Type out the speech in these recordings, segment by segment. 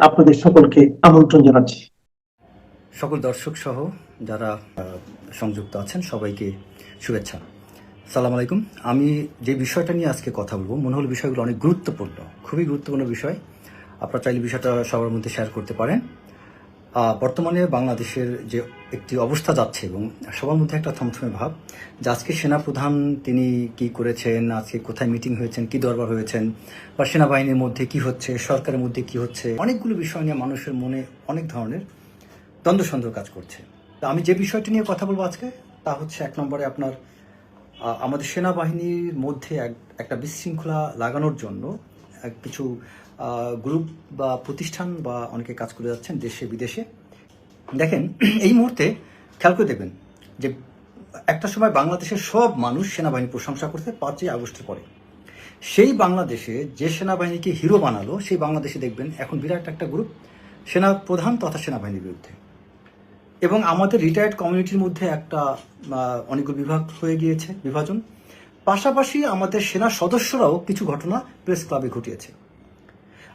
আপনাদের সকলকে আমন্ত্রণ জানাচ্ছি। সকল দর্শক সহ যারা সংযুক্ত আছেন, সবাইকে শুভেচ্ছা। সালাম আলাইকুম। আমি যে বিষয়টা নিয়ে আজকে কথা বলব, মনে হলো বিষয়গুলো অনেক গুরুত্বপূর্ণ, খুবই গুরুত্বপূর্ণ বিষয়। আপনারা চাইলে বিষয়টা সবার মধ্যে শেয়ার করতে পারেন। বর্তমানে বাংলাদেশের যে একটি অবস্থা যাচ্ছে এবং সবার মধ্যে একটা থমথমে ভাব, যে আজকে সেনাপ্রধান তিনি কি করেছেন, আজকে কোথায় মিটিং হয়েছেন, কি দরবার হয়েছেন, বা সেনাবাহিনীর মধ্যে কি হচ্ছে, সরকারের মধ্যে কি হচ্ছে, অনেকগুলো বিষয় নিয়ে মানুষের মনে অনেক ধরনের দ্বন্দ্ব সন্দেহ কাজ করছে। তা আমি যে বিষয়টি নিয়ে কথা বলব আজকে, তা হচ্ছে এক নম্বরে আপনার আমাদের সেনাবাহিনীর মধ্যে এক- একটা বিশৃঙ্খলা লাগানোর জন্য কিছু গ্রুপ বা প্রতিষ্ঠান বা অনেকে কাজ করে যাচ্ছেন দেশে, বিদেশে। দেখেন, এই মুহূর্তে খেয়াল করে দেখবেন যে একটা সময় বাংলাদেশের সব মানুষ সেনাবাহিনী প্রশংসা করতে পাঁচই আগস্টের পরে। সেই বাংলাদেশে যে সেনাবাহিনীকে হিরো বানালো, সেই বাংলাদেশে দেখবেন এখন বিরাট একটা গ্রুপ সেনা প্রধান তথা সেনাবাহিনীর বিরুদ্ধে। এবং আমাদের রিটায়ার্ড কমিউনিটির মধ্যে একটা অনেকগুলো বিভাগ হয়ে গিয়েছে, বিভাজন। পাশাপাশি আমাদের সেনা সদস্যরাও কিছু ঘটনা প্রেস ক্লাবে ঘটিয়েছে।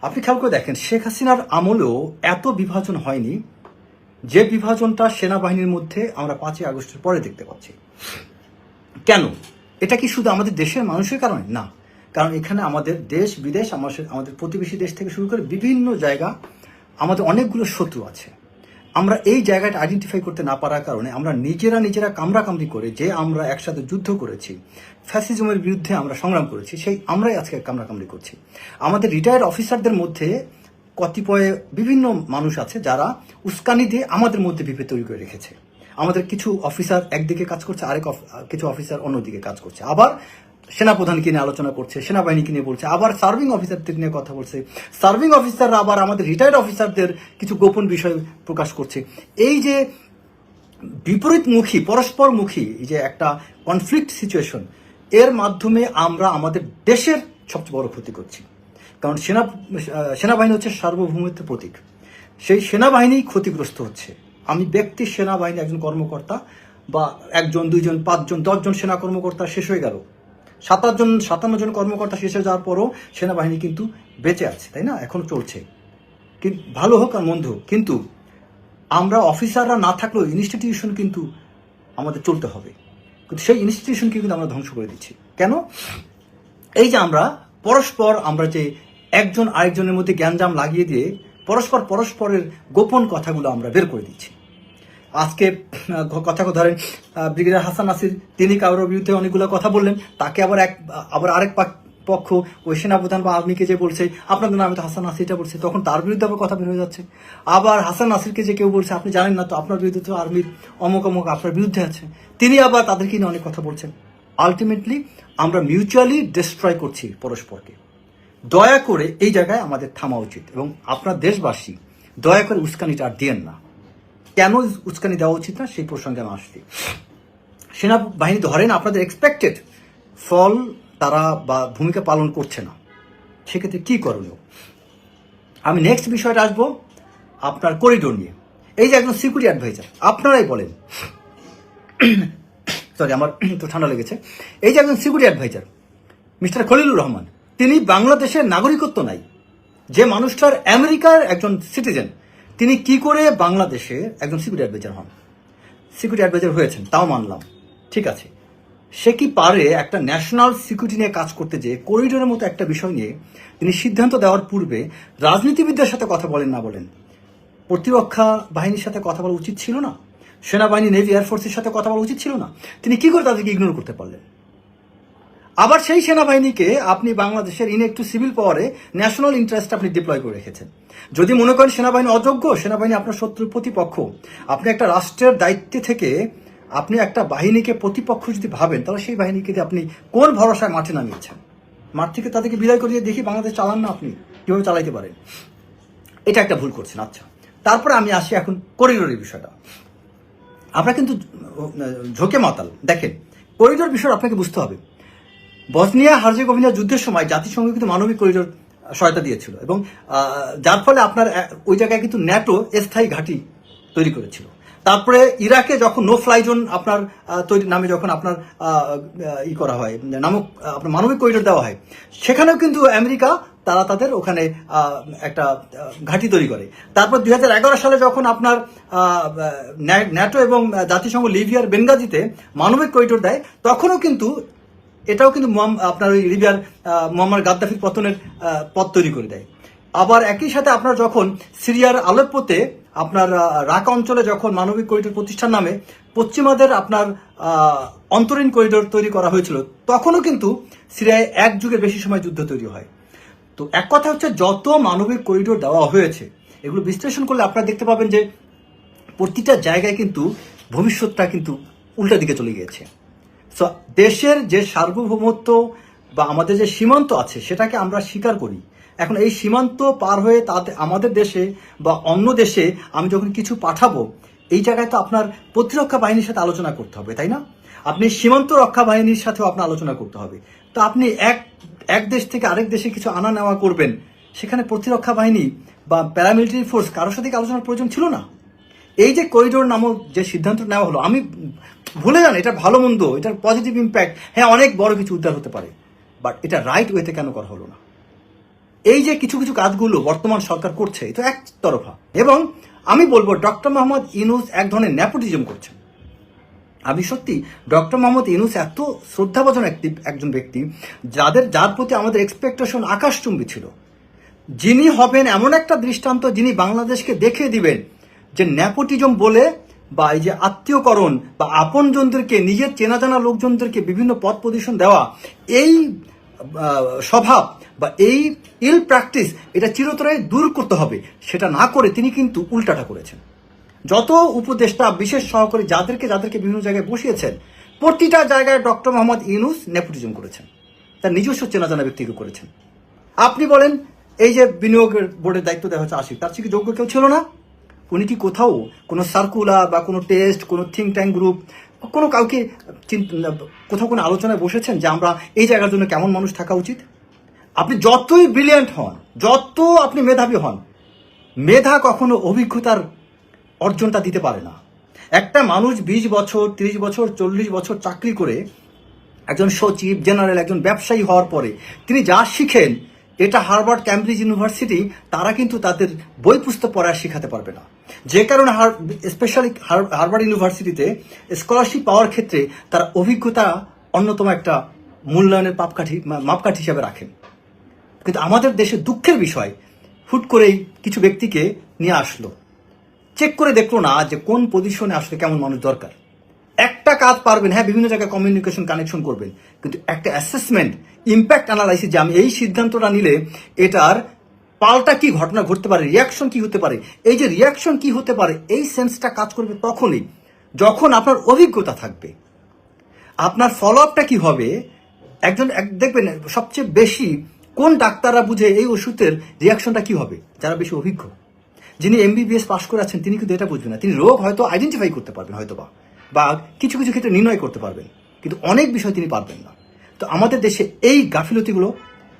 আপনি খেয়াল করে দেখেন, শেখ হাসিনার আমলেও এত বিভাজন হয়নি যে বিভাজনটা সেনাবাহিনীর মধ্যে আমরা পাঁচই আগস্টের পরে দেখতে পাচ্ছি। কেন? এটা কি শুধু আমাদের দেশের মানুষের কারণে? না। কারণ এখানে আমাদের দেশ, বিদেশ, আমাদের আমাদের প্রতিবেশী দেশ থেকে শুরু করে বিভিন্ন জায়গা আমাদের অনেকগুলো শত্রু আছে। আমরা এই জায়গাটা আইডেন্টিফাই করতে না পারার কারণে আমরা নিজেরা নিজেরা কামড়াকামড়ি করে যে আমরা একসাথে যুদ্ধ করেছি ফ্যাসিজমের বিরুদ্ধে আমরা সংগ্রাম করেছি, সেই আমরাই আজকে কামড়াকামড়ি করছি। আমাদের রিটায়ার্ড অফিসারদের মধ্যে কতিপয় বিভিন্ন মানুষ আছে যারা উস্কানি দিয়ে আমাদের মধ্যে বিভেদ তৈরি করে রেখেছে। আমাদের কিছু অফিসার একদিকে কাজ করছে, আরেক কিছু অফিসার অন্যদিকে কাজ করছে। আবার সেনাপ্রধানকে নিয়ে আলোচনা করছে সেনাবাহিনীকে নিয়ে বলছে, আবার সার্ভিং অফিসারদের নিয়ে কথা বলছে। সার্ভিং অফিসাররা আবার আমাদের রিটায়ার্ড অফিসারদের কিছু গোপন বিষয় প্রকাশ করছে। এই যে বিপরীতমুখী, পরস্পরমুখী এই যে একটা কনফ্লিক্ট সিচুয়েশন এর মাধ্যমে আমরা আমাদের দেশের সবচেয়ে বড় ক্ষতি করছি। কারণ সেনা, সেনাবাহিনী হচ্ছে সার্বভৌমত্বের প্রতীক। সেই সেনাবাহিনী ক্ষতিগ্রস্ত হচ্ছে। আমি ব্যক্তি, সেনাবাহিনী, একজন কর্মকর্তা বা একজন, দুইজন, পাঁচজন, দশজন সেনা কর্মকর্তা শেষ হয়ে গেল। সাতাশ জন, সাতান্ন জন কর্মকর্তা শেষ যাওয়ার পরও সেনাবাহিনী কিন্তু বেঁচে আছে, তাই না? এখন চলছে। ভালো হোক আর মন্দ হোক, কিন্তু আমরা অফিসাররা না থাকলেও ইনস্টিটিউশন কিন্তু আমাদের চলতে হবে। কিন্তু সেই ইনস্টিটিউশনকে কিন্তু আমরা ধ্বংস করে দিচ্ছি। কেন? এই যে আমরা পরস্পর আমরা যে একজন আরেকজনের মধ্যে জ্ঞানজাম লাগিয়ে দিয়ে পরস্পর পরস্পরের গোপন কথাগুলো আমরা বের করে দিচ্ছি। আজকে কথা ধরেন ব্রিগেডিয়ার হাসান নাসির, তিনি কারোর বিরুদ্ধে অনেকগুলো কথা বললেন, তাকে আবার এক, আবার আরেক পাক- পক্ষ, ওই সেনাপ্রধান বা আর্মিকে যে বলছে, আপনাদের নামে তো হাসান নাসিরটা বলছে। তখন তার বিরুদ্ধে আবার কথা বের হয়ে যাচ্ছে। আবার হাসান নাসিরকে যে কেউ বলছে, আপনি জানেন না তো, আপনার বিরুদ্ধে তো আর্মির অমুক অমুক আপনার বিরুদ্ধে আছে। তিনি আবার তাদেরকে নিয়ে অনেক কথা বলছেন। আলটিমেটলি, আমরা মিউচুয়ালি ডিস্ট্রয় করছি পরস্পরকে। দয়া করে এই জায়গায় আমাদের থামা উচিত এবং আপনার দেশবাসী, দয়া করে উস্কানিটা আর দিয়েন না। কেন উস্কানি দেওয়া উচিত না সেই প্রসঙ্গে আমি আসছি। সেনাবাহিনী ধরেন আপনাদের এক্সপেক্টেড ফল তারা বা ভূমিকা পালন করছে না। সেক্ষেত্রে কি করণীয়? আমি নেক্সট বিষয়টা আসব আপনার করিডোর নিয়ে। এই যে একজন সিকিউরিটি অ্যাডভাইজার আপনারাই বলেন। সরি আমার তো ঠান্ডা লেগেছে। এই যে একজন security adviser mister Khalilur Rahman, তিনি বাংলাদেশের নাগরিকত্ব নাই। যে মানুষটার আমেরিকার একজন সিটিজেন তিনি কি করে বাংলাদেশে একজন সিকিউরিটি অ্যাডভাইজার হন? সিকিউরিটি অ্যাডভাইজার হয়েছেন, তাও মানলাম। ঠিক আছে। সে কি পারে একটা ন্যাশনাল সিকিউরিটি নিয়ে কাজ করতে যে করিডোরের মতো একটা বিষয় নিয়ে তিনি সিদ্ধান্ত দেওয়ার পূর্বে রাজনীতিবিদদের সাথে কথা বলেন না বলেন? প্রতিরক্ষা বাহিনীর সাথে কথা বলা উচিত ছিল না? সেনাবাহিনী নেভি এয়ারফোর্সের সাথে কথা বলা উচিত ছিল না? তিনি কি করে তাদেরকে ইগনোর করতে পারলেন? আবার সেই সেনাবাহিনীকে আপনি বাংলাদেশের ইন একটু সিভিল পাওয়ারে ন্যাশনাল ইন্টারেস্ট আপনি ডিপ্লয় করে রেখেছেন। যদি মনে করেন সেনাবাহিনী অযোগ্য, সেনাবাহিনী আপনার শত্রু প্রতিপক্ষ, আপনি একটা রাষ্ট্রের দায়িত্বে থেকে আপনি একটা বাহিনীকে প্রতিপক্ষ যদি ভাবেন, তাহলে সেই বাহিনীকে আপনি কোন ভরসায় মাঠে নামিয়েছেন? মাঠ থেকে তাদেরকে বিদায় করিয়ে দেখি বাংলাদেশ চালান না আপনি, কীভাবে চালাইতে পারেন? এটা একটা ভুল করছেন আচ্ছা। তারপরে আমি আসি এখন করিডোরের বিষয়টা। আমরা কিন্তু ঝোঁকে মাতাল, দেখেন, করিডোর বিষয় আপনাকে বুঝতে হবে। বসনিয়া হার্জেগোভিনা যুদ্ধের সময় জাতিসংঘ কিন্তু মানবিক করিডোর সহায়তা দিয়েছিল এবং যার ফলে আপনার ওই জায়গায় কিন্তু ন্যাটো স্থায়ী ঘাঁটি তৈরি করেছিল। তারপরে ইরাকে যখন নো ফ্লাই জোন আপনার তৈরি, নামে যখন আপনার ই করা হয়, নামক আপনার মানবিক করিডোর দেওয়া হয়, সেখানেও কিন্তু আমেরিকা, তারা তাদের ওখানে একটা ঘাঁটি তৈরি করে। তারপর দুই হাজার এগারো সালে যখন আপনার ন্যাটো এবং জাতিসংঘ লিবিয়ার বেঙ্গাজিতে মানবিক করিডোর দেয়, তখনও কিন্তু এটাও কিন্তু আপনার ওই লিবিয়ার মোহাম্মদ গাদ্দাফির পতনের পথ তৈরি করে দেয়। আবার একই সাথে আপনার যখন সিরিয়ার আলেপ্পোতে আপনার রাকা অঞ্চলে যখন মানবিক করিডোর প্রতিষ্ঠান নামে পশ্চিমাদের আপনার অন্তরীণ করিডোর তৈরি করা হয়েছিল, তখনও কিন্তু সিরিয়ায় এক যুগের বেশি সময় যুদ্ধ তৈরি হয়। তো এক কথা হচ্ছে, যত মানবিক করিডোর দেওয়া হয়েছে, এগুলো বিশ্লেষণ করলে আপনারা দেখতে পাবেন যে প্রতিটা জায়গায় কিন্তু ভবিষ্যৎটা কিন্তু উল্টা দিকে চলে গিয়েছে। সো দেশের যে সার্বভৌমত্ব বা আমাদের যে সীমান্ত আছে, সেটাকে আমরা স্বীকার করি। এখন এই সীমান্ত পার হয়ে তাতে আমাদের দেশে বা অন্য দেশে আমি যখন কিছু পাঠাবো, এই জায়গায় তো আপনার প্রতিরক্ষা বাহিনীর সাথে আলোচনা করতে হবে, তাই না? আপনি সীমান্ত রক্ষা বাহিনীর সাথেও আপনার আলোচনা করতে হবে। তো আপনি এক এক দেশ থেকে আরেক দেশে কিছু আনা নেওয়া করবেন, সেখানে প্রতিরক্ষা বাহিনী বা প্যারামিলিটারি ফোর্স কারোর সাথে আলোচনার প্রয়োজন ছিল না? এই যে করিডোর নামক যে সিদ্ধান্ত নেওয়া হলো, আমি ভুলে যান, এটা ভালো মন্দ, এটার পজিটিভ ইম্প্যাক্ট হ্যাঁ অনেক বড় কিছু উদ্ধার হতে পারে বাট এটা রাইট ওয়েতে কেন করা হলো না? এই যে কিছু কিছু কাজগুলো বর্তমান সরকার করছে, এটা একতরফা। এবং আমি বলব ডক্টর মোহাম্মদ ইনুস এক ধরনের ন্যাপোটিজম করছেন। আমি সত্যি ডক্টর মোহাম্মদ ইনুস এত শ্রদ্ধাভাজন একটি, একজন ব্যক্তি, যাদের, যার প্রতি আমাদের এক্সপেকটেশন আকাশচুম্বী ছিল। যিনি হবেন এমন একটা দৃষ্টান্ত, যিনি বাংলাদেশকে দেখিয়ে দিবেন যে ন্যাপোটিজম বলে বা এই যে আত্মীয়করণ বা আপনজনদেরকে, নিজের চেনা জানা লোকজনদেরকে বিভিন্ন পদ পজিশন দেওয়া, এই স্বভাব বা এই ইল প্র্যাকটিস এটা চিরতরে দূর করতে হবে। সেটা না করে তিনি কিন্তু উল্টাটা করেছেন। যত উপদেষ্টা, বিশেষ সহকারী যাদেরকে যাদেরকে বিভিন্ন জায়গায় বসিয়েছেন, প্রতিটা জায়গায় ডক্টর মোহাম্মদ ইউনুস নেপোটিজম করেছেন। তার নিজস্ব চেনা জানা ব্যক্তিকে করেছেন। আপনি বলেন, এই যে বিনিয়োগের বোর্ডের দায়িত্ব দেওয়া হচ্ছে আশিক, তার থেকে যোগ্য কেউ ছিল না? উনি কি কোথাও কোনো সার্কুলার বা কোনো টেস্ট কোনো থিঙ্ক ট্যাঙ্ক গ্রুপ কোনো কাউকে কোথাও কোনো আলোচনায় বসেছেন যে আমরা এই জায়গার জন্য কেমন মানুষ থাকা উচিত? আপনি যতই ব্রিলিয়ান্ট হন, যত আপনি মেধাবী হন, মেধা কখনো অভিজ্ঞতার অর্জনটা দিতে পারে না। একটা মানুষ বিশ বছর, তিরিশ বছর, চল্লিশ বছর চাকরি করে একজন সচিব জেনারেল একজন ব্যবসায়ী হওয়ার পরে তিনি যা শিখেন এটা হার্ভার্ড ক্যামব্রিজ ইউনিভার্সিটি, তারা কিন্তু তাদের বই পুস্তক পড়া শেখাতে পারবে না। যে কারণে স্পেশালি হার্ভার্ড ইউনিভার্সিটিতে স্কলারশিপ পাওয়ার ক্ষেত্রে তার অভিজ্ঞতা অন্যতম একটা মূল্যায়নের পাপকাঠি মাপকাঠি হিসাবে রাখেন। কিন্তু আমাদের দেশে দুঃখের বিষয়, হুট করেই কিছু ব্যক্তিকে নিয়ে আসলো। চেক করে দেখল না যে কোন পজিশনে আসলে কেমন মানুষ দরকার। একটা কাজ পারবেন হ্যাঁ বিভিন্ন জায়গায় কমিউনিকেশন কানেকশন করবেন। কিন্তু একটা অ্যাসেসমেন্ট ইম্প্যাক্ট অ্যানালাইসিস যে আমি এই সিদ্ধান্তটা নিলে এটার পাল্টা কি ঘটনা ঘটতে পারে রিয়াকশন কি হতে পারে, এই যে রিয়াকশন কি হতে পারে, এই সেন্সটা কাজ করবে তখনই, যখন আপনার অভিজ্ঞতা থাকবে। আপনার ফলো আপটা কি হবে? একজন, এক- দেখবেন, সবচেয়ে বেশি কোন ডাক্তাররা বুঝে এই ওষুধের রিয়াকশনটা কি হবে? যারা বেশি অভিজ্ঞ। যিনি এমবিবিএস পাশ করে আছেন তিনি কিন্তু এটা বুঝবেন না। তিনি রোগ হয়তো আইডেন্টিফাই করতে পারবেন হয়তো বা বা কিছু কিছু ক্ষেত্রে নির্ণয় করতে পারবেন, কিন্তু অনেক বিষয় তিনি পারবেন না। তো আমাদের দেশে এই গাফিলতিগুলো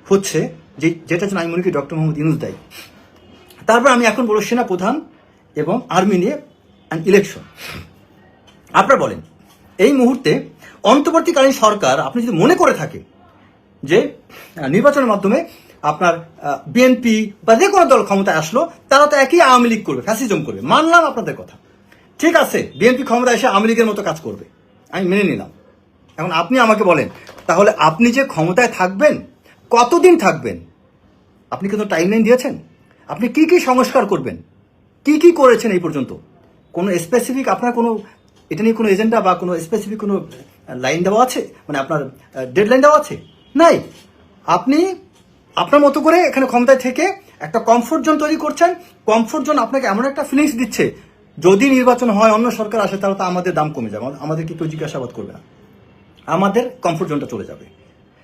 হচ্ছে যে যেটা জন্য আমি মনে করি ডক্টর মোহাম্মদ ইউনুস দায়ী। তারপর আমি এখন বলব সেনা প্রধান এবং আর্মি নিয়ে অ্যান্ড ইলেকশন আপনারা বলেন, এই মুহূর্তে অন্তর্বর্তীকালীন সরকার, আপনি যদি মনে করে থাকেন যে নির্বাচনের মাধ্যমে আপনার বিএনপি বা যে কোনো দল ক্ষমতায় আসলো, তারা তো একই আওয়ামী লীগ করবে ফ্যাসিজম করবে। মানলাম আপনাদের কথা। ঠিক আছে বিএনপি ক্ষমতায় এসে লীগের মতো কাজ করবে। আমি মেনে নিলাম। এখন আপনি আমাকে বলেন, তাহলে আপনি যে ক্ষমতায় থাকবেন, কতদিন থাকবেন? আপনি কিন্তু টাইম লাইন দিয়েছেন? আপনি কি কি সংস্কার করবেন? কি কি করেছেন এই পর্যন্ত? কোনো স্পেসিফিক আপনার কোনো, এটা নিয়ে কোনো এজেন্ডা বা কোনো স্পেসিফিক কোনো লাইন দেওয়া আছে? মানে আপনার ডেডলাইন দেওয়া আছে? নাই। আপনি আপনার মতো করে এখানে ক্ষমতায় থেকে একটা কমফোর্ট জোন তৈরি করছেন। কমফোর্ট জোন আপনাকে এমন একটা ফিলিংস দিচ্ছে যদি নির্বাচন হয়, অন্য সরকার আসে, তাহলে তো আমাদের দাম কমে যাবে। আমাদেরকে কেউ জিজ্ঞাসাবাদ করবে না। আমাদের কমফোর্ট জোনটা চলে যাবে।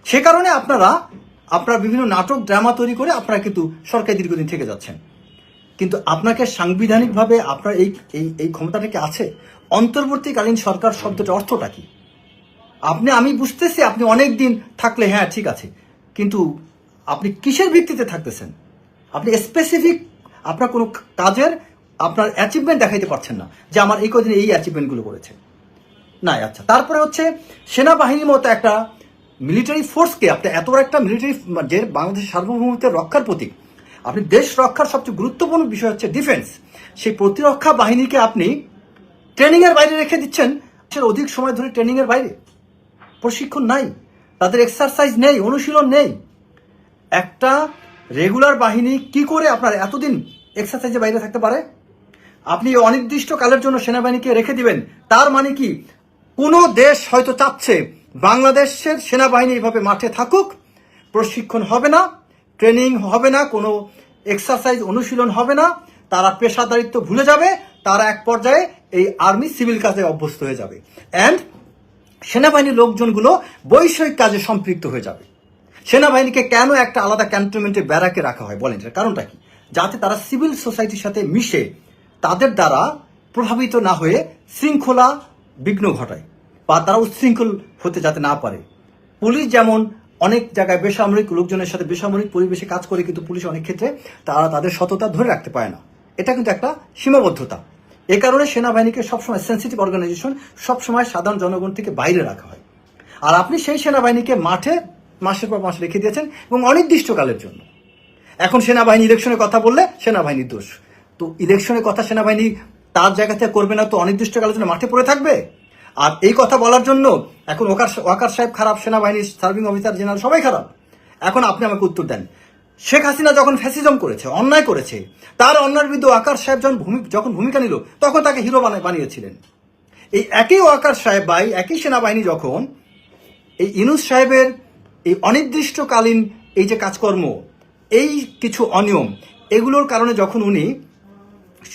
সে কারণে আপনারা আপনারা বিভিন্ন নাটক ড্রামা তৈরি করে আপনারা কিন্তু সরকারি দীর্ঘদিন থেকে যাচ্ছেন। কিন্তু আপনাকে সাংবিধানিকভাবে আপনার এই এই এই ক্ষমতাটা কি আছে? অন্তর্বর্তীকালীন সরকার শব্দটা অর্থটা কি? আপনি, আমি বুঝতেছি আপনি অনেক দিন থাকলে হ্যাঁ ঠিক আছে। কিন্তু আপনি কিসের ভিত্তিতে থাকতেছেন? আপনি স্পেসিফিক আপনার কোনো কাজের আপনার অ্যাচিভমেন্ট দেখাইতে পারছেন না যে আমার এই কদিন এই অ্যাচিভমেন্টগুলো করেছে। না আচ্ছা। তারপরে হচ্ছে সেনাবাহিনীর মতো একটা মিলিটারি ফোর্সকে আপনি এত বড় একটা মিলিটারি যে বাংলাদেশের সার্বভৌমত্বের রক্ষার প্রতীক, আপনি দেশ রক্ষার সবচেয়ে গুরুত্বপূর্ণ বিষয় হচ্ছে ডিফেন্স সেই প্রতিরক্ষা বাহিনীকে আপনি ট্রেনিংয়ের বাইরে রেখে দিচ্ছেন। অধিক সময় ধরে ট্রেনিংয়ের বাইরে। প্রশিক্ষণ নাই। তাদের এক্সারসাইজ নেই, অনুশীলন নেই। একটা রেগুলার বাহিনী কি করে আপনার এতদিন এক্সারসাইজের বাইরে থাকতে পারে? আপনি অনির্দিষ্ট কালের জন্য সেনাবাহিনীকে রেখে দিবেন। তার মানে কি? কোনো দেশ হয়তো চাচ্ছে বাংলাদেশের সেনাবাহিনী এইভাবে মাঠে থাকুক, প্রশিক্ষণ হবে না, ট্রেনিং হবে না, কোনো এক্সারসাইজ অনুশীলন হবে না, তারা পেশাদারিত্ব ভুলে যাবে, তারা এক পর্যায়ে এই আর্মি সিভিল কাজে অভ্যস্ত হয়ে যাবে। অ্যান্ড সেনাবাহিনীর লোকজনগুলো বৈষয়িক কাজে সম্পৃক্ত হয়ে যাবে। সেনাবাহিনীকে কেন একটা আলাদা ক্যান্টনমেন্টে ব্যারাকে রাখা হয় বলেন? কারণটা কি? যাতে তারা সিভিল সোসাইটির সাথে মিশে তাদের দ্বারা প্রভাবিত না হয়ে শৃঙ্খলা বিঘ্ন ঘটায় বা তারা উচ্ছৃঙ্খল হতে যাতে না পারে। পুলিশ যেমন অনেক জায়গায় বেসামরিক লোকজনের সাথে বেসামরিক পরিবেশে কাজ করে কিন্তু পুলিশ অনেক ক্ষেত্রে তারা তাদের সততা ধরে রাখতে পারে না। এটা কিন্তু একটা সীমাবদ্ধতা। এ কারণে সেনাবাহিনীকে সবসময় সেন্সিটিভ অর্গানাইজেশন সবসময় সাধারণ জনগণ থেকে বাইরে রাখা হয়। আর আপনি সেই সেনাবাহিনীকে মাঠে মাসের পর মাস রেখে দিয়েছেন এবং অনির্দিষ্টকালের জন্য। এখন সেনাবাহিনী ইলেকশনের কথা বললে সেনাবাহিনীর দোষ। তো ইলেকশনের কথা সেনাবাহিনী তার জায়গা থেকে করবে না, তো অনির্দিষ্টকালের জন্য মাঠে পড়ে থাকবে? আর এই কথা বলার জন্য এখন ওকার ওয়াকার সাহেব খারাপ, সেনাবাহিনীর সার্ভিং অফিসার জেনারেল সবাই খারাপ। এখন আপনি আমাকে উত্তর দেন। শেখ হাসিনা যখন ফ্যাসিজম করেছে, অন্যায় করেছে, তার অন্যায়ের বিরুদ্ধে ওয়াকার সাহেব যখন ভূমি যখন ভূমিকা নিল, তখন তাকে হিরো বানায় বানিয়েছিলেন। এই একই ওয়াকার সাহেব ভাই একই সেনাবাহিনী যখন, এই ইনুস সাহেবের এই অনির্দিষ্টকালীন এই যে কাজকর্ম, এই কিছু অনিয়ম, এগুলোর কারণে যখন উনি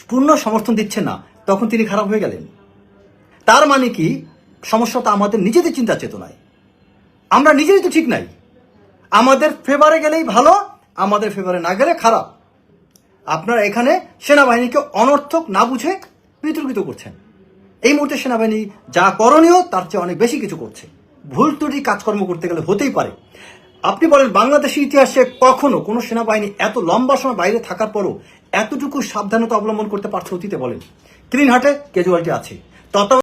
পূর্ণ সমর্থন দিচ্ছেন না, তখন তিনি খারাপ হয়ে গেলেন। তার মানে কি? সমস্যাটা আমাদের নিজেদের চিন্তা চেতনায়। আমরা নিজেরই তো ঠিক নাই। আমাদের ফেভারে গেলেই ভালো, আমাদের ফেভারে না গেলে খারাপ। আপনারা এখানে সেনাবাহিনীকে অনর্থক না বুঝে বিতর্কিত করছেন। এই মুহূর্তে সেনাবাহিনী যা করণীয়, তার চেয়ে অনেক বেশি কিছু করছে। ভুল ত্রুটি কাজকর্ম করতে গেলে হতেই পারে। আপনি বলেন, বাংলাদেশের ইতিহাসে কখনো কোনো সেনাবাহিনী এত লম্বা সময় বাইরে থাকার পরও এতটুকু সাবধানতা অবলম্বন করতে পারছে অতীতে বলেন। ক্লিন হার্টে ক্যাজুয়ালিটি আছে। তত